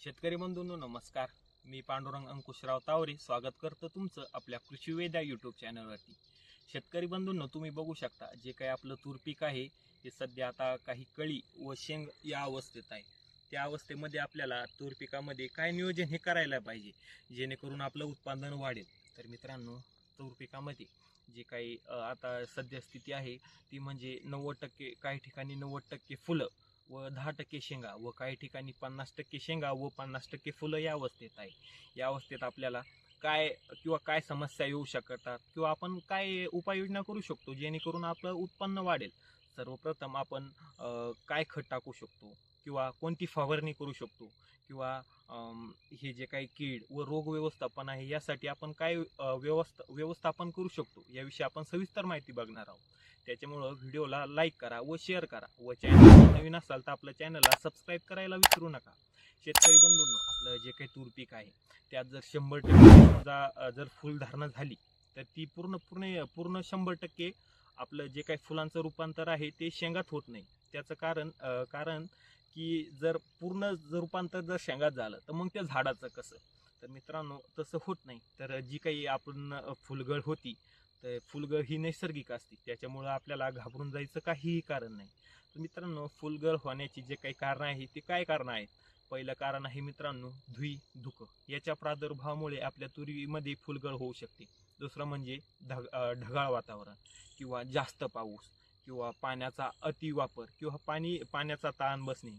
शेतकरी बंधूंनो नमस्कार. मी पांडुरंग अंकुशराव तावरे स्वागत करतो तुमचं आपल्या कृषी वेद्या यूट्यूब चॅनलवरती शेतकरी बंधूंनो तुम्ही बघू शकता जे काही आपलं तूर पीक आहे ते सध्या आता काही कळी व शेंग या अवस्थेत आहे. त्या अवस्थेमध्ये आपल्याला तूर पिकामध्ये काय नियोजन हे करायला पाहिजे जेणेकरून आपलं उत्पादन वाढेल. तर मित्रांनो तूर पिकामध्ये जे काही आता सध्या स्थिती आहे ती म्हणजे नव्वद टक्के काही ठिकाणी नव्वद टक्के फुलं व दहा टक्के शेंगा व काही ठिकाणी पन्नास टक्के शेंगा व पन्नास टक्के फुलं या अवस्थेत आहे. या अवस्थेत आपल्याला काय किंवा काय समस्या येऊ शकतात किंवा आपण काय उपाययोजना करू शकतो जेणेकरून आपलं उत्पन्न वाढेल. सर्वप्रथम आपण काय खत टाकू शकतो? किंवा कोणती फवारणी करू शकतो किंवा हे जे काही कीड व रोग व्यवस्थापन आहे यासाठी आपण काय व्यवस्था व्यवस्थापन करू शकतो याविषयी आपण सविस्तर माहिती बघणार आहोत. त्याच्यामुळं व्हिडिओला लाईक करा व शेअर करा व चॅनल नवीन असाल तर आपल्या चॅनलला सबस्क्राईब करायला विसरू नका. शेतकरी बंधूंनो आपलं जे काही तूर पीक आहे त्यात जर शंभर टक्के समजा जर फुलधारणा झाली तर ती पूर्ण पूर्ण पूर्ण शंभर टक्के आपलं जे काही फुलांचं रूपांतर आहे ते शेंगात होत नाही. त्याचं कारण कारण की जर पूर्ण जर रूपांतर जर शेंगात झालं तर मग त्या झाडाचं कसं? तर मित्रांनो तसं होत नाही. तर जी काही आपण फुलगळ होती तर फुलगळ ही नैसर्गिक असते. त्याच्यामुळं आपल्याला घाबरून जायचं काहीही कारण नाही. तर मित्रांनो फुलगळ होण्याची जे काही कारणं आहे ते काय कारणं आहेत? पहिलं कारण आहे मित्रांनो धुई धुकं. याच्या प्रादुर्भावामुळे आपल्या तुरीमध्ये फुलगळ होऊ शकते. दुसरं म्हणजे ढग ढगाळ वातावरण किंवा जास्त पाऊस. किंवा पाण्याचा अतिवापर किंवा पाणी पाण्याचा ताण बसणे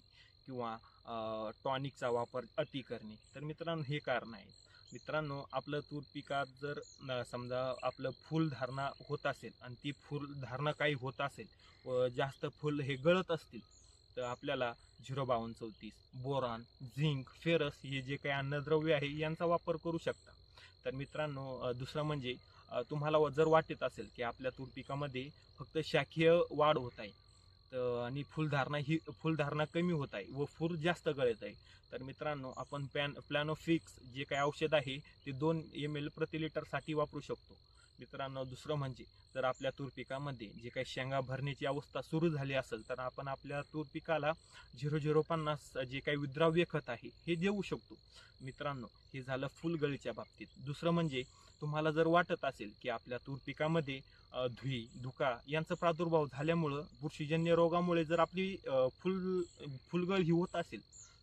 किंवा टॉनिकचा वापर अति करणे. तर मित्रांनो हे कारण आहे मित्रांनो आपलं तूर पिकात जर समजा आपलं फुलधारणा होत असेल आणि ती फुलधारणा काही होत असेल व जास्त फुल हे गळत असतील तर आपल्याला झिरो बावन्न चौतीस बोरॉन झिंक फेरस हे जे काही अन्नद्रव्य आहे यांचा वापर करू शकता. तर मित्रांनो दुसरं म्हणजे तुम्हाला व- जर वाटत असेल की आपल्या तूर पिकामध्ये फक्त शाखीय वाढ होत आहे तर आणि फुलधारणा ही फुलधारणा कमी होत आहे व फूर जास्त गळत आहे तर मित्रांनो आपण पॅन प्लॅनोफिक्स जे काही औषध आहे ते दोन एम एल प्रति लिटरसाठी वापरू शकतो. मित्रांनो दुसरं म्हणजे जर आपल्या तूर पिकामध्ये जे काही शेंगा भरण्याची अवस्था सुरू झाली असेल तर आपण आपल्या तूर पिकाला झिरो झिरो पन्नास जे काही विद्राव्य खत आहे हे देऊ शकतो. मित्रांनो हे झालं फुलगळीच्या बाबतीत. दुसरं म्हणजे तुम्हाला जर वाटत असेल की आपल्या तूर पिकामध्ये धुई धुका यांचा प्रादुर्भाव झाल्यामुळं बुरशीजन्य रोगामुळे जर आपली फुल फुलगळ ही होत असेल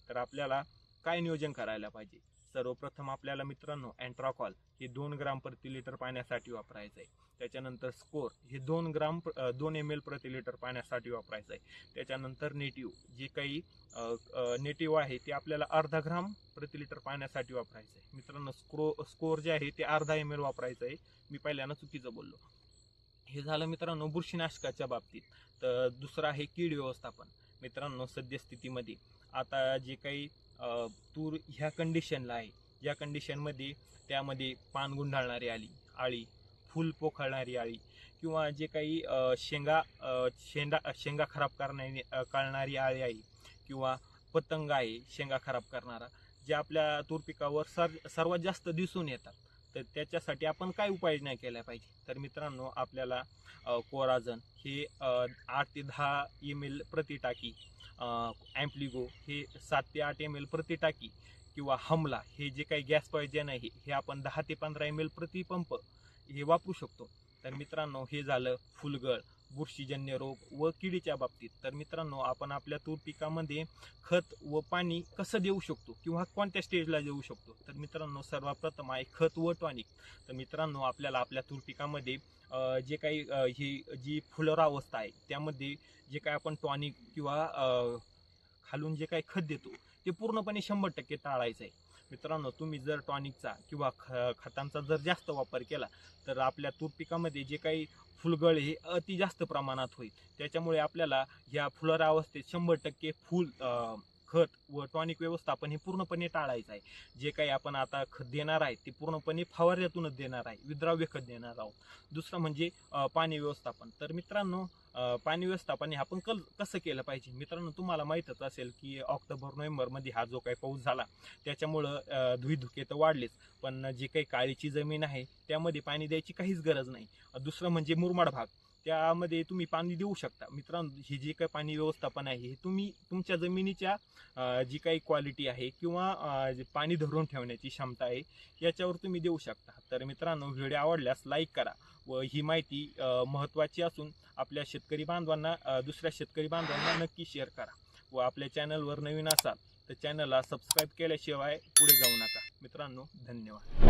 तर आपल्याला काय नियोजन करायला पाहिजे? सर्वप्रथम आपल्याला मित्रांनो अँट्राकॉल हे दोन ग्राम प्रति लिटर पाण्यासाठी वापरायचं आहे त्याच्यानंतर स्कोर हे दोन ग्राम दोन एम एल प्रति लिटर पाण्यासाठी वापरायचं आहे त्याच्यानंतर नेटिव्ह जे काही नेटिव्ह आहे ते आपल्याला अर्धा ग्राम प्रति लिटर पाण्यासाठी वापरायचं आहे मित्रांनो स्क्रो स्कोर जे आहे ते अर्धा एम एल वापरायचं आहे मी पहिल्यांदा चुकीचं बोललो. हे झालं मित्रांनो बुरशीनाशकाच्या बाबतीत. तर दुसरं आहे कीड व्यवस्थापन. मित्रांनो सद्यस्थितीमध्ये. आता जे काही तूर ह्या कंडिशनला आहे. या कंडिशनमध्ये त्यामध्ये पान गुंडाळणारी आली आळी फूल पोखळणारी आळी किंवा जे काही शेंगा शेंडा शेंगा खराब करणारी करणारी काढणारी आळी आहे किंवा पतंग आहे शेंगा खराब करणारा जे आपल्या तूर पिकावर सर सर्वात जास्त दिसून येतात. तर त्याच्यासाठी आपण काय उपाययोजना केल्या पाहिजे? तर मित्रांनो आपल्याला कोराजन हे आठ ते दहा एम एल प्रति टाकी ॲम्प्लिगो हे सात ते आठ एम एल प्रति टाकी किंवा हमला हे जे काही गॅस पॉयजन आहे हे आपण दहा ते पंधरा एम एल प्रति पंप हे वापरू शकतो. तर मित्रांनो हे झालं फुलगळ. बुरशीजन्य रोग व किडीच्या बाबतीत. तर मित्रांनो आपण आपल्या तूर पिकामध्ये खत व पाणी कसं देऊ शकतो किंवा कोणत्या स्टेजला देऊ शकतो? तर मित्रांनो सर्वप्रथम आहे खत व टॉनिक तर मित्रांनो आपल्याला आपल्या तूर पिकामध्ये जे काही ही जी फुलरावस्था आहे त्यामध्ये जे काही आपण टॉनिक किंवा खालून जे काही खत देतो ते पूर्णपणे शंभर टक्के टाळायचं आहे. मित्रांनो तुम्ही जर टॉनिकचा किंवा ख खतांचा जर जास्त वापर केला तर आपल्या तूर पिकामध्ये जे काही फुलगळ हे अति जास्त प्रमाणात होईल. त्याच्यामुळे आपल्याला ह्या फुलरावस्थेत शंभर टक्के फुल खत व टॉनिक व्यवस्थापन हे पूर्णपणे टाळायचं आहे. जे काही आपण आता खत देणार आहे ते पूर्णपणे फवाऱ्यातूनच देणार आहे. विद्राव्य खत देणार आहोत. दुसरं म्हणजे पाणी व्यवस्थापन. तर मित्रांनो पाणी व्यवस्थापन हे आपण कल कसं केलं पाहिजे? मित्रांनो तुम्हाला माहीतच असेल की ऑक्टोबर नोव्हेंबरमध्ये हा जो काही पाऊस झाला त्याच्यामुळं धुईधुके तर वाढलेच. पण जे काही काळीची जमीन आहे त्यामध्ये पाणी द्यायची काहीच गरज नाही. दुसरं म्हणजे मुरमाड भाग. त्यामध्ये तुम्ही पाणी देऊ शकता. मित्रांनो हे जे काही पाणी व्यवस्थापन आहे हे तुम्ही तुमच्या जमिनीच्या जी काही क्वालिटी आहे किंवा जे पाणी धरून ठेवण्याची क्षमता आहे याच्यावर तुम्ही देऊ शकता. तर मित्रांनो व्हिडिओ आवडल्यास लाईक करा व ही माहिती महत्त्वाची असून आपल्या शेतकरी बांधवांना दुसऱ्या शेतकरी बांधवांना नक्की शेअर करा व आपल्या चॅनलवर नवीन असाल तर चॅनलला सबस्क्राईब केल्याशिवाय पुढे जाऊ नका. मित्रांनो धन्यवाद.